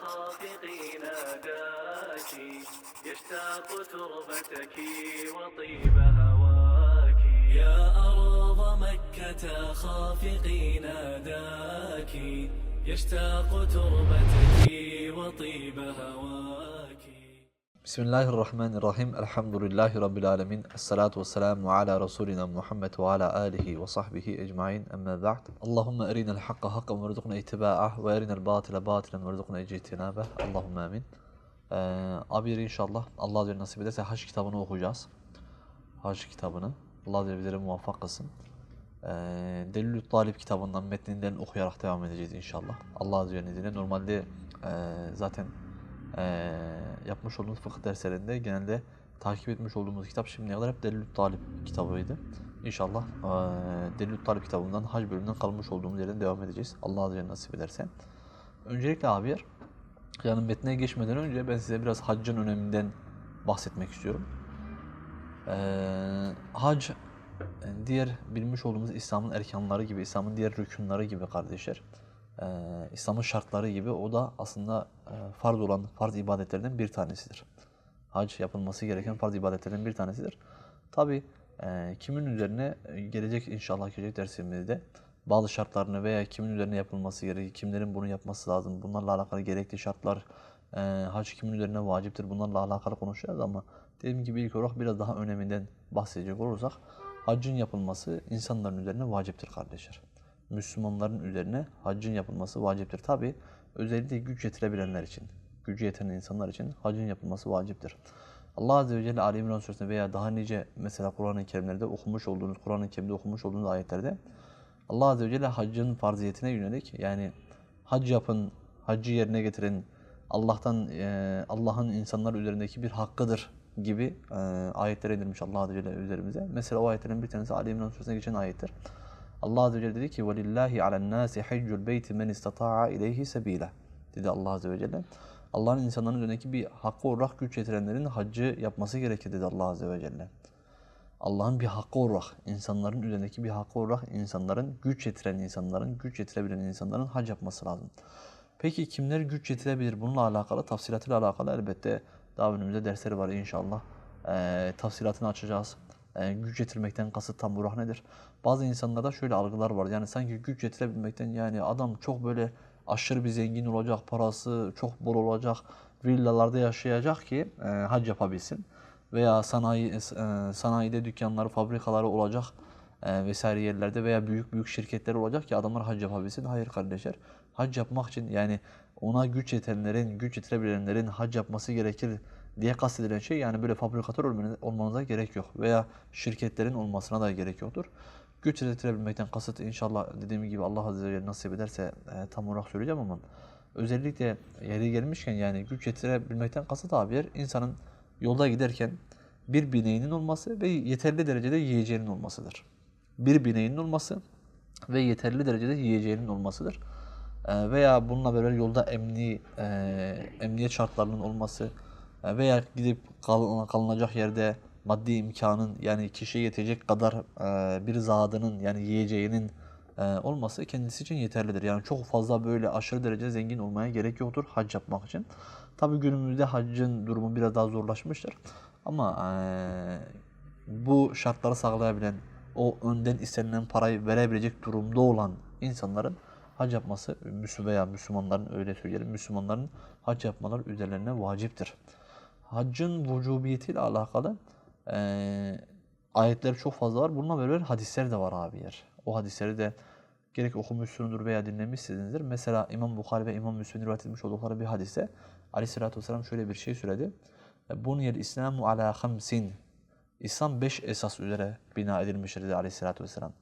خافقي ناداك يشتاق تربتك وطيب هواك. يا أرض مكة خافقي ناداك يشتاق تربتك وطيب هواك. Bismillahirrahmanirrahim. Elhamdülillahi Rabbil alemin. Esselatu vesselamu ala Resulina Muhammed ve ala alihi ve sahbihi ecmain. Emme ba'd. Allahümme erinel hakka hakka ve rızıkna ittiba'ah ve erinel batile batilen ve rızıkna ectinabah. Allahümme amin. Ee, abi inşallah Allah Azze nasip ederse hac kitabını okuyacağız. Hac kitabını. Allah Azze ve bizlere muvaffak kılsın. Ee, Delilü Talip kitabından metninden okuyarak devam edeceğiz inşallah. Allah Azze izniyle. Normalde e, zaten e, yapmış olduğumuz fıkıh derslerinde genelde takip etmiş olduğumuz kitap şimdiye kadar hep Delilü Talip kitabıydı. İnşallah e, Delilü Talip kitabından hac bölümünden kalmış olduğumuz yerden devam edeceğiz. Allah Azze nasip ederse. Öncelikle abiyer, yani metne geçmeden önce ben size biraz haccın öneminden bahsetmek istiyorum. Ee, hac e, diğer bilmiş olduğumuz İslam'ın erkanları gibi, İslam'ın diğer rükunları gibi kardeşler. Ee, İslam'ın şartları gibi o da aslında e, farz olan farz ibadetlerden bir tanesidir. Hac yapılması gereken farz ibadetlerden bir tanesidir. Tabi e, kimin üzerine e, gelecek inşallah gelecek dersimizde bazı şartlarını veya kimin üzerine yapılması gerekir, kimlerin bunu yapması lazım, bunlarla alakalı gerekli şartlar, e, hac kimin üzerine vaciptir bunlarla alakalı konuşacağız ama dediğim gibi ilk olarak biraz daha öneminden bahsedecek olursak haccın yapılması insanların üzerine vaciptir kardeşler. Müslümanların üzerine haccın yapılması vaciptir. Tabi özellikle güç yetirebilenler için, gücü yeten insanlar için haccın yapılması vaciptir. Allah Azze ve Celle Ali İmran Suresinde veya daha nice mesela Kur'an-ı Kerimlerde okumuş olduğunuz, Kur'an-ı Kerim'de okumuş olduğunuz ayetlerde Allah Azze ve Celle haccın farziyetine yönelik yani hac yapın, haccı yerine getirin, Allah'tan e, Allah'ın insanlar üzerindeki bir hakkıdır gibi e, ayetler edilmiş Allah Azze ve Celle üzerimize. Mesela o ayetlerin bir tanesi Ali İmran Suresine geçen ayettir. Allah Azze ve Celle dedi ki وَلِلَّهِ عَلَى النَّاسِ حَجُّ الْبَيْتِ مَنْ اِسْتَطَاعَ اِلَيْهِ سَب۪يلًا dedi Allah Azze ve Celle. Allah'ın insanların üzerindeki bir hakkı olarak güç yetirenlerin haccı yapması gerekir dedi Allah Azze ve Celle. Allah'ın bir hakkı olarak, insanların üzerindeki bir hakkı olarak insanların, güç yetiren insanların, güç yetirebilen insanların hac yapması lazım. Peki kimler güç yetirebilir? Bununla alakalı, tafsilatıyla alakalı elbette daha önümüzde dersleri var inşallah. Ee, tafsilatını açacağız. Ee, güç yetirmekten kasıt tam burak nedir? Bazı insanlarda şöyle algılar var. Yani sanki güç yetirebilmekten yani adam çok böyle aşırı bir zengin olacak, parası çok bol olacak, villalarda yaşayacak ki e, hac yapabilsin. Veya sanayi e, sanayide dükkanları, fabrikaları olacak e, vesaire yerlerde veya büyük büyük şirketler olacak ki adamlar hac yapabilsin. Hayır kardeşler. Hac yapmak için yani ona güç yetenlerin, güç yetirebilenlerin hac yapması gerekir diye kastedilen şey yani böyle fabrikatör olmanıza gerek yok. Veya şirketlerin olmasına da gerek yoktur. Güç yetirebilmekten kasıt inşallah dediğim gibi Allah Azze ve Celle nasip ederse e, tam olarak söyleyeceğim ama özellikle yeri gelmişken yani güç yetirebilmekten kasıt abi yer insanın yolda giderken bir bineğinin olması ve yeterli derecede yiyeceğinin olmasıdır. Bir bineğinin olması ve yeterli derecede yiyeceğinin olmasıdır. E, veya bununla beraber yolda emni, e, emniyet şartlarının olması veya gidip kal, kalınacak yerde maddi imkanın yani kişiye yetecek kadar e, bir zadının yani yiyeceğinin e, olması kendisi için yeterlidir. Yani çok fazla böyle aşırı derece zengin olmaya gerek yoktur hac yapmak için. Tabi günümüzde haccın durumu biraz daha zorlaşmıştır. Ama e, bu şartları sağlayabilen, o önden istenilen parayı verebilecek durumda olan insanların hac yapması veya Müslümanların öyle söyleyelim Müslümanların hac yapmaları üzerlerine vaciptir. Haccın vücubiyetiyle alakalı e, ayetler çok fazla var. Bununla beraber hadisler de var abi yer. O hadisleri de gerek okumuşsunuzdur veya dinlemişsinizdir. Mesela İmam Bukhari ve İmam Müslim'in rivayet etmiş oldukları bir hadiste Aleyhisselatü Vesselam şöyle bir şey söyledi. Buniyel İslamu ala hamsin. İslam beş esas üzere bina edilmiştir dedi Aleyhisselatü Vesselam.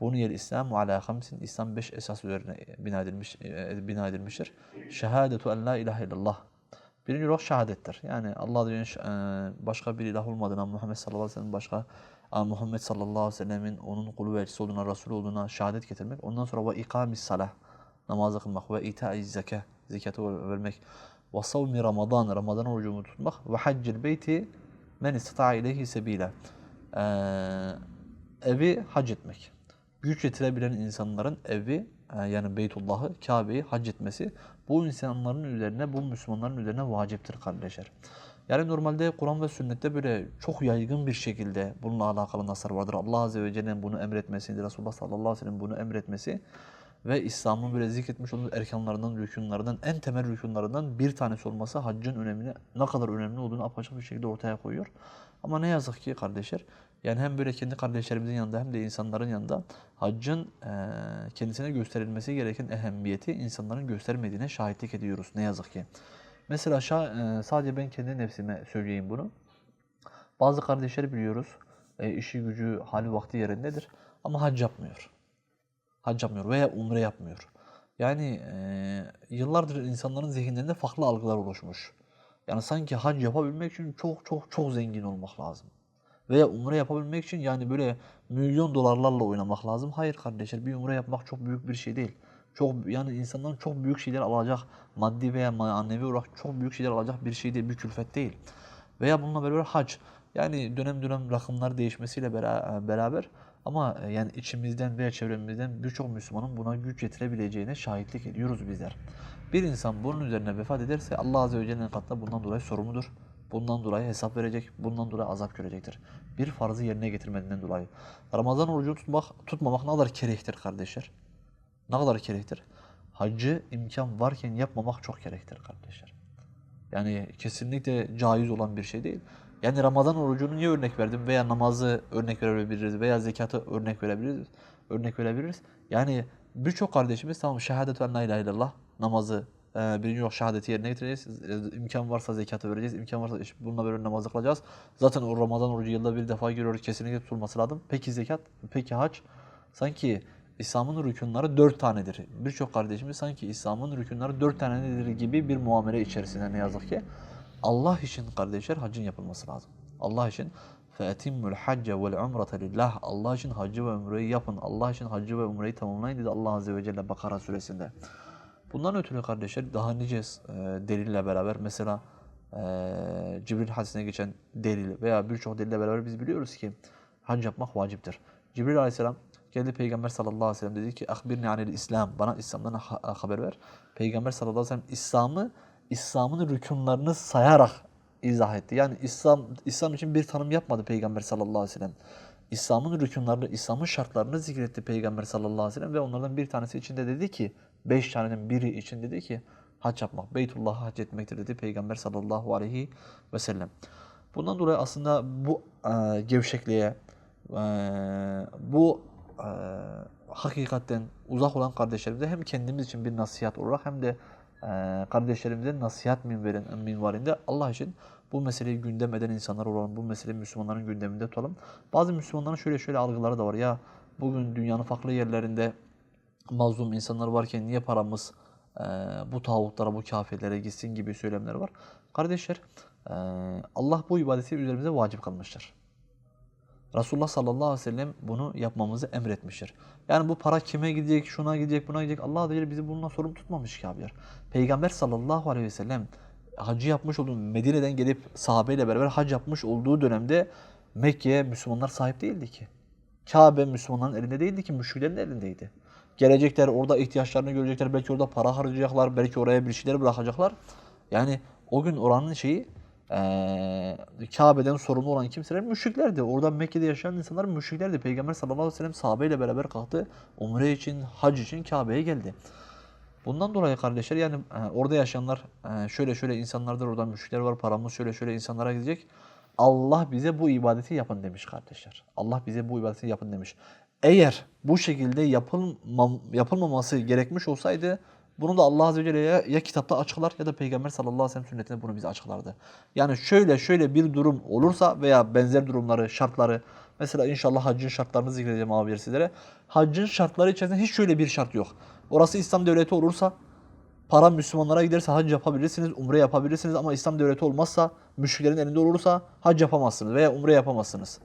Buniyel İslamu ala hamsin. İslam beş esas üzerine bina, edilmiş, e, bina edilmiştir. Şehadetu en la ilahe illallah. Birinci olarak şehadettir. Yani Allah e, başka bir ilah olmadığına, Muhammed sallallahu aleyhi ve sellem başka Muhammed sallallahu aleyhi ve sellemin onun kulu ve elçisi olduğuna, Resul olduğuna şehadet getirmek. Ondan sonra ve ikamis salah, namazı kılmak ve ita'i zeka, zekatı vermek. Ve savmi Ramazan, Ramazan orucunu tutmak. Ve haccil beyti men istata'a ileyhi sebila. Ee, evi hac etmek. Güç yetirebilen insanların evi yani Beytullah'ı, Kabe'yi hac etmesi bu insanların üzerine, bu Müslümanların üzerine vaciptir kardeşler. Yani normalde Kur'an ve sünnette böyle çok yaygın bir şekilde bununla alakalı naslar vardır. Allah Azze ve Celle'nin bunu emretmesi, Resulullah sallallahu aleyhi ve sellem bunu emretmesi ve İslam'ın böyle zikretmiş olduğu erkanlarından, rükunlarından, en temel rükunlarından bir tanesi olması haccın önemine ne kadar önemli olduğunu apaçık bir şekilde ortaya koyuyor. Ama ne yazık ki kardeşler, yani hem böyle kendi kardeşlerimizin yanında hem de insanların yanında haccın kendisine gösterilmesi gereken ehemmiyeti insanların göstermediğine şahitlik ediyoruz ne yazık ki. Mesela şa- eee, sadece ben kendi nefsime söyleyeyim bunu. Bazı kardeşleri biliyoruz, işi gücü, hali vakti yerindedir ama hac yapmıyor hac yapmıyor veya umre yapmıyor. Yani yıllardır insanların zihinlerinde farklı algılar oluşmuş. Yani sanki hac yapabilmek için çok çok çok zengin olmak lazım. Veya umre yapabilmek için yani böyle milyon dolarlarla oynamak lazım. Hayır kardeşler bir umre yapmak çok büyük bir şey değil. Çok yani insandan çok büyük şeyler alacak maddi veya manevi olarak çok büyük şeyler alacak bir şey değil, bir külfet değil. Veya bununla beraber hac. Yani dönem dönem rakamlar değişmesiyle bera- beraber ama e, yani içimizden veya çevremizden birçok Müslümanın buna güç getirebileceğine şahitlik ediyoruz bizler. Bir insan bunun üzerine vefat ederse Allah Azze ve Celle'nin katında bundan dolayı sorumludur. Bundan dolayı hesap verecek, bundan dolayı azap görecektir. Bir farzı yerine getirmediğinden dolayı. Ramazan orucunu tutmak, tutmamak ne kadar kerehtir kardeşler. Ne kadar kerehtir. Haccı imkan varken yapmamak çok gerektir kardeşler. Yani kesinlikle caiz olan bir şey değil. Yani Ramazan orucunu niye örnek verdim veya namazı örnek verebiliriz veya zekatı örnek verebiliriz. Örnek verebiliriz. Yani birçok kardeşimiz tamam şehadet ve la ilahe illallah namazı birinci yok şehadeti yerine getireceğiz. E, imkan varsa zekatı vereceğiz. imkan varsa işte bununla böyle namazı kılacağız. Zaten o Ramazan orucu yılda bir defa giriyor. Kesinlikle tutulması lazım. Peki zekat? Peki hac? Sanki İslam'ın rükunları dört tanedir. Birçok kardeşimiz sanki İslam'ın rükunları dört tanedir gibi bir muamele içerisinde ne yazık ki. Allah için kardeşler haccın yapılması lazım. Allah için فَاَتِمُّ الْحَجَّ وَالْعُمْرَةَ لِلّٰهِ Allah için hacı ve umreyi yapın. Allah için hacı ve umreyi tamamlayın dedi Allah Azze ve Celle Bakara suresinde. Bundan ötürü kardeşler daha nice e, delille beraber mesela e, Cibril hadisine geçen delil veya birçok delille beraber biz biliyoruz ki hac yapmak vaciptir. Cibril aleyhisselam geldi Peygamber sallallahu aleyhi ve sellem dedi ki akbirni anil İslam bana İslam'dan ha- haber ver. Peygamber sallallahu aleyhi ve sellem İslam'ı İslam'ın rükunlarını sayarak izah etti. Yani İslam İslam için bir tanım yapmadı Peygamber sallallahu aleyhi ve sellem. İslam'ın rükunlarını, İslam'ın şartlarını zikretti Peygamber sallallahu aleyhi ve sellem ve onlardan bir tanesi içinde dedi ki, beş tanenin biri için dedi ki, hac yapmak, Beytullah'a hac etmektir dedi Peygamber sallallahu aleyhi ve sellem. Bundan dolayı aslında bu e, gevşekliğe, e, bu e, hakikatten uzak olan kardeşlerimize hem kendimiz için bir nasihat olarak hem de e, kardeşlerimize nasihat minverin, minvalinde Allah için bu meseleyi gündem eden insanlar olalım. Bu meseleyi Müslümanların gündeminde tutalım. Bazı Müslümanların şöyle şöyle algıları da var. Ya bugün dünyanın farklı yerlerinde mazlum insanlar varken niye paramız e, bu tağutlara, bu kafirlere gitsin gibi söylemler var. Kardeşler, e, Allah bu ibadeti üzerimize vacip kılmıştır. Resulullah sallallahu aleyhi ve sellem bunu yapmamızı emretmiştir. Yani bu para kime gidecek, şuna gidecek, buna gidecek. Allah Azze bizi bundan sorumlu tutmamış ki abiler. Peygamber sallallahu aleyhi ve sellem hacı yapmış olduğu Medine'den gelip sahabeyle beraber hac yapmış olduğu dönemde Mekke'ye Müslümanlar sahip değildi ki. Kabe Müslümanların elinde değildi ki müşriklerin elindeydi. Gelecekler orada ihtiyaçlarını görecekler. Belki orada para harcayacaklar. Belki oraya bir şeyler bırakacaklar. Yani o gün oranın şeyi eee Kabe'den sorumlu olan kimseler müşriklerdi. Orada Mekke'de yaşayan insanlar müşriklerdi. Peygamber sallallahu aleyhi ve sellem sahabeyle beraber kalktı. Umre için, hac için Kabe'ye geldi. Bundan dolayı kardeşler yani e, orada yaşayanlar e, şöyle şöyle insanlardır orada müşrikler var paramız şöyle şöyle insanlara gidecek. Allah bize bu ibadeti yapın demiş kardeşler. Allah bize bu ibadeti yapın demiş. Eğer bu şekilde yapılmam, yapılmaması gerekmiş olsaydı bunu da Allah Azze ve Celle ya, ya kitapta açıklar ya da Peygamber sallallahu aleyhi ve sellem sünnetinde bunu bize açıklardı. Yani şöyle şöyle bir durum olursa veya benzer durumları, şartları mesela inşallah haccın şartlarını zikredeceğim abi sizlere. Haccın şartları içerisinde hiç şöyle bir şart yok. Orası İslam devleti olursa para Müslümanlara giderse hac yapabilirsiniz, umre yapabilirsiniz ama İslam devleti olmazsa, müşriklerin elinde olursa hac yapamazsınız veya umre yapamazsınız.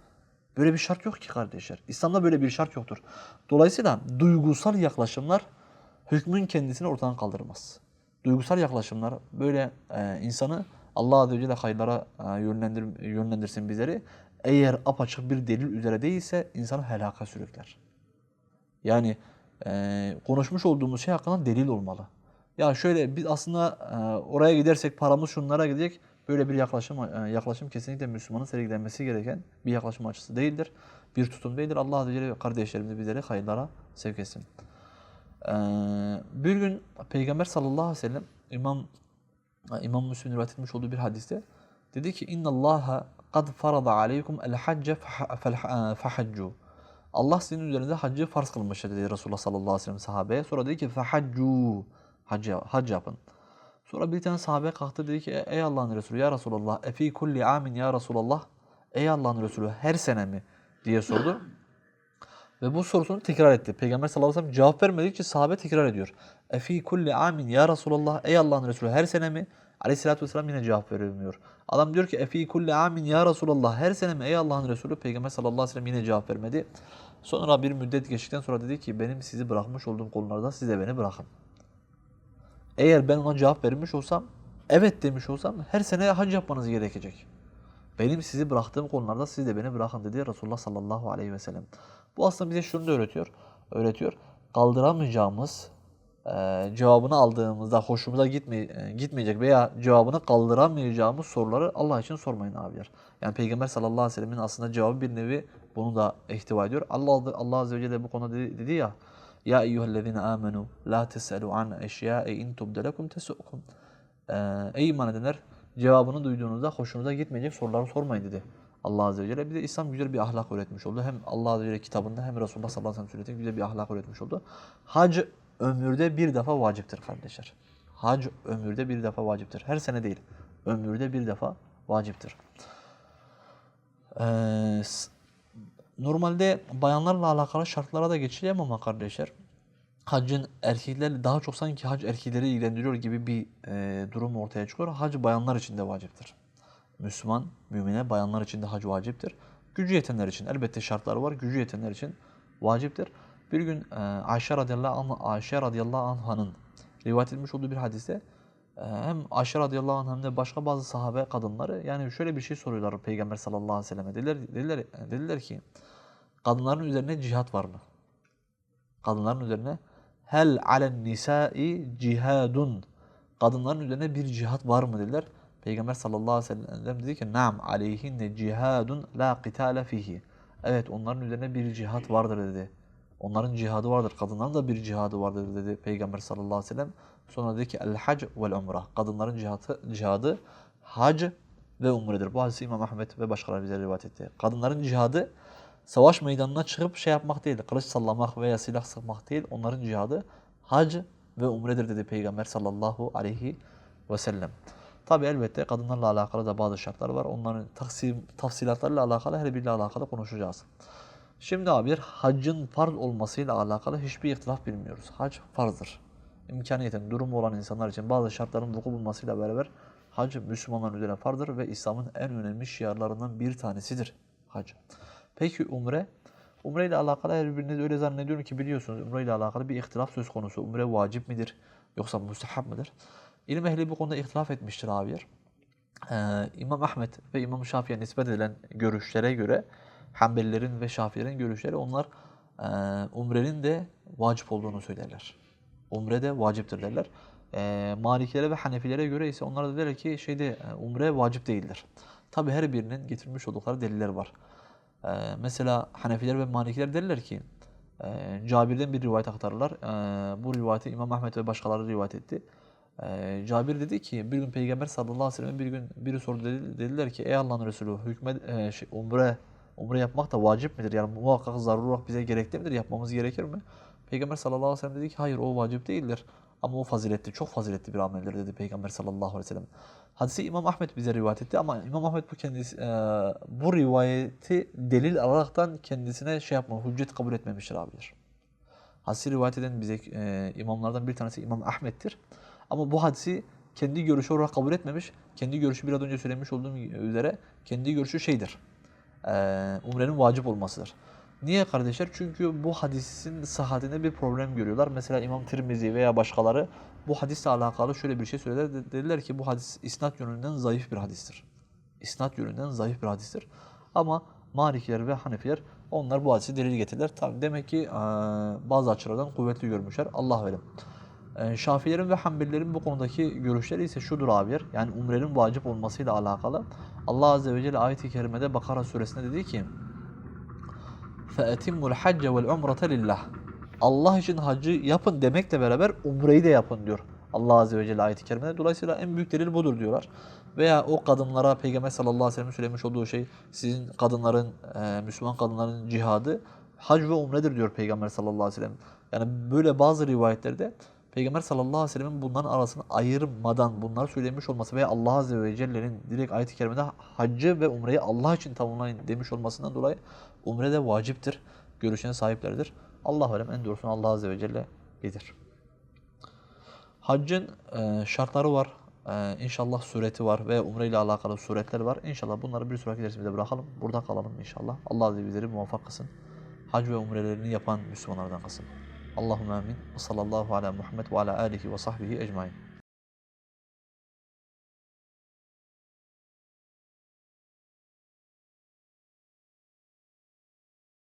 Böyle bir şart yok ki kardeşler. İslam'da böyle bir şart yoktur. Dolayısıyla duygusal yaklaşımlar hükmün kendisini ortadan kaldırmaz. Duygusal yaklaşımlar böyle e, insanı Allah Azze ve Celle hayırlara e, yönlendir, yönlendirsin bizleri. Eğer apaçık bir delil üzere değilse insanı helaka sürükler. Yani e, konuşmuş olduğumuz şey hakkında delil olmalı. Ya şöyle biz aslında e, oraya gidersek paramız şunlara gidecek. Böyle bir yaklaşım e, yaklaşım kesinlikle Müslümanın sergilenmesi gereken bir yaklaşım açısı değildir. Bir tutum değildir. Allah Azze ve Celle kardeşlerimizi bizleri hayırlara sevk etsin. Ee, bir gün Peygamber sallallahu aleyhi ve sellem İmam İmam Müslim'in rivayet etmiş olduğu bir hadiste dedi ki inna Allaha kad farada aleykum el hacce fahaccu. Allah sizin üzerinize haccı farz kılmıştır dedi Resulullah sallallahu aleyhi ve sellem sahabeye. Sonra dedi ki fahaccu. Hac, hac yapın. Sonra bir tane sahabe kalktı dedi ki ey Allah'ın Resulü ya Resulallah efi kulli amin ya Resulallah. Ey Allah'ın Resulü her sene mi diye sordu. Ve bu sorusunu tekrar etti. Peygamber sallallahu aleyhi ve sellem cevap vermedikçe sahabe tekrar ediyor. Efi kulli amin ya Resulallah. Ey Allah'ın Resulü her sene mi? Aleyhisselatü vesselam yine cevap vermiyor. Adam diyor ki Efi kulli amin ya Resulallah. Her sene mi? Ey Allah'ın Resulü. Peygamber sallallahu aleyhi ve sellem yine cevap vermedi. Sonra bir müddet geçtikten sonra dedi ki benim sizi bırakmış olduğum konularda siz de beni bırakın. Eğer ben ona cevap vermiş olsam, evet demiş olsam her sene hac yapmanız gerekecek. Benim sizi bıraktığım konularda siz de beni bırakın dedi Resulullah sallallahu aleyhi ve sellem. Bu aslında bize şunu da öğretiyor. Öğretiyor. Kaldıramayacağımız e, cevabını aldığımızda hoşumuza gitme, e, gitmeyecek veya cevabını kaldıramayacağımız soruları Allah için sormayın abiler. Yani Peygamber sallallahu aleyhi ve sellemin aslında cevabı bir nevi bunu da ihtiva ediyor. Allah Allah azze ve celle bu konuda dedi, dedi ya ya eyyühellezine amenu la teselu an eşya'e in tubdelekum tesu'kum. Ee, ey iman edenler cevabını duyduğunuzda hoşunuza gitmeyecek soruları sormayın dedi. Allah Azze ve Celle. Bir de İslam güzel bir ahlak öğretmiş oldu. Hem Allah Azze ve Celle kitabında hem Resulullah sallallahu aleyhi ve sellem sünnetinde güzel bir ahlak öğretmiş oldu. Hac ömürde bir defa vaciptir kardeşler. Hac ömürde bir defa vaciptir. Her sene değil. Ömürde bir defa vaciptir. Ee, normalde bayanlarla alakalı şartlara da geçeceğim ama kardeşler hacın erkeklerle daha çok sanki hac erkekleri ilgilendiriyor gibi bir e, durum ortaya çıkıyor. Hac bayanlar için de vaciptir. Müslüman, mümine bayanlar için de hac vaciptir. Gücü yetenler için elbette şartları var. Gücü yetenler için vaciptir. Bir gün e, Ayşe radıyallahu anh, Ayşe radıyallahu anh'ın rivayet edilmiş olduğu bir hadiste hem Ayşe radıyallahu anh hem de başka bazı sahabe kadınları yani şöyle bir şey soruyorlar Peygamber sallallahu aleyhi ve selleme. Dediler, dediler, dediler ki kadınların üzerine cihat var mı? Kadınların üzerine hel alen nisai cihadun. Kadınların üzerine bir cihat var mı dediler. Peygamber sallallahu aleyhi ve sellem dedi ki Naam aleyhinne cihadun la qitale fihi. Evet onların üzerine bir cihat vardır dedi. Onların cihadı vardır. Kadınların da bir cihadı vardır dedi Peygamber sallallahu aleyhi ve sellem. Sonra dedi ki el hac vel umrah. Kadınların cihadı, cihadı hac ve umredir. Bu hadisi İmam Ahmet ve başkaları bize rivayet etti. Kadınların cihadı savaş meydanına çıkıp şey yapmak değil, kılıç sallamak veya silah sıkmak değil. Onların cihadı hac ve umredir dedi Peygamber sallallahu aleyhi ve sellem. Tabi elbette kadınlarla alakalı da bazı şartlar var. Onların taksim, tafsilatlarıyla alakalı her biriyle alakalı konuşacağız. Şimdi abi haccın farz olmasıyla alakalı hiçbir ihtilaf bilmiyoruz. Hac farzdır. İmkaniyeten durumu olan insanlar için bazı şartların vuku bulmasıyla beraber hac Müslümanların üzerine farzdır ve İslam'ın en önemli şiarlarından bir tanesidir hac. Peki umre? Umre ile alakalı her biriniz öyle zannediyorum ki biliyorsunuz umre ile alakalı bir ihtilaf söz konusu. Umre vacip midir yoksa müstehab mıdır? İlim ehli bu konuda ihtilaf etmiştir abiler. Ee, İmam Ahmet ve İmam Şafii'ye nispet edilen görüşlere göre Hanbelilerin ve Şafiilerin görüşleri onlar e, umrenin de vacip olduğunu söylerler. Umre de vaciptir derler. E, Malikilere ve Hanefilere göre ise onlar da derler ki şeyde e, umre vacip değildir. Tabi her birinin getirmiş oldukları deliller var. E, mesela Hanefiler ve Malikiler derler ki e, Cabir'den bir rivayet aktarırlar. E, bu rivayeti İmam Ahmet ve başkaları rivayet etti. Ee, Cabir dedi ki bir gün Peygamber sallallahu aleyhi ve sellem bir gün biri sordu dedi, dediler ki ey Allah'ın Resulü hükmet e, şey, umre umre yapmak da vacip midir? Yani muhakkak zarur olarak bize gerekli midir? Yapmamız gerekir mi? Peygamber sallallahu aleyhi ve sellem dedi ki hayır o vacip değildir. Ama o faziletli, çok faziletli bir ameldir dedi Peygamber sallallahu aleyhi ve sellem. Hadisi İmam Ahmet bize rivayet etti ama İmam Ahmet bu kendisi e, bu rivayeti delil alaraktan kendisine şey yapma, hüccet kabul etmemiştir abidir. Hadisi rivayet eden bize e, imamlardan bir tanesi İmam Ahmet'tir. Ama bu hadisi kendi görüşü olarak kabul etmemiş. Kendi görüşü biraz önce söylemiş olduğum üzere kendi görüşü şeydir. E, umrenin vacip olmasıdır. Niye kardeşler? Çünkü bu hadisin sıhhatinde bir problem görüyorlar. Mesela İmam Tirmizi veya başkaları bu hadisle alakalı şöyle bir şey söylediler. Dediler ki bu hadis isnat yönünden zayıf bir hadistir. İsnat yönünden zayıf bir hadistir. Ama Malikiler ve Hanefiler Onlar bu hadisi delil getirdiler. Tabi demek ki bazı açılardan kuvvetli görmüşler. Allah verim. Şafilerin ve Hanbelilerin bu konudaki görüşleri ise şudur abiler. Yani umrenin vacip olmasıyla alakalı. Allah Azze ve Celle ayet-i kerimede Bakara suresinde dedi ki فَاَتِمُّ الْحَجَّ وَالْعُمْرَةَ لِلّٰهِ Allah için hacı yapın demekle beraber umreyi de yapın diyor. Allah Azze ve Celle ayet-i kerimede. Dolayısıyla en büyük delil budur diyorlar. Veya o kadınlara Peygamber sallallahu aleyhi ve sellem söylemiş olduğu şey sizin kadınların, e, Müslüman kadınların cihadı hac ve umredir diyor Peygamber sallallahu aleyhi ve sellem. Yani böyle bazı rivayetlerde Peygamber sallallahu aleyhi ve sellemin bunların arasını ayırmadan bunlar söylemiş olması veya Allah Azze ve Celle'nin direkt ayet-i kerimede haccı ve umreyi Allah için tamamlayın demiş olmasından dolayı umre de vaciptir. Görüşüne sahiplerdir. Allah alem en doğrusunu Allah Azze ve Celle bilir. Haccın e, şartları var. E, inşallah sureti var ve umre ile alakalı suretler var. İnşallah bunları bir sonraki dersimizde bırakalım. Burada kalalım inşallah. Allah Azze bizleri muvaffak kılsın. Hac ve umrelerini yapan Müslümanlardan kılsın. Allahümme amin. Ve sallallahu ala Muhammed ve ala alihi ve sahbihi ecmain.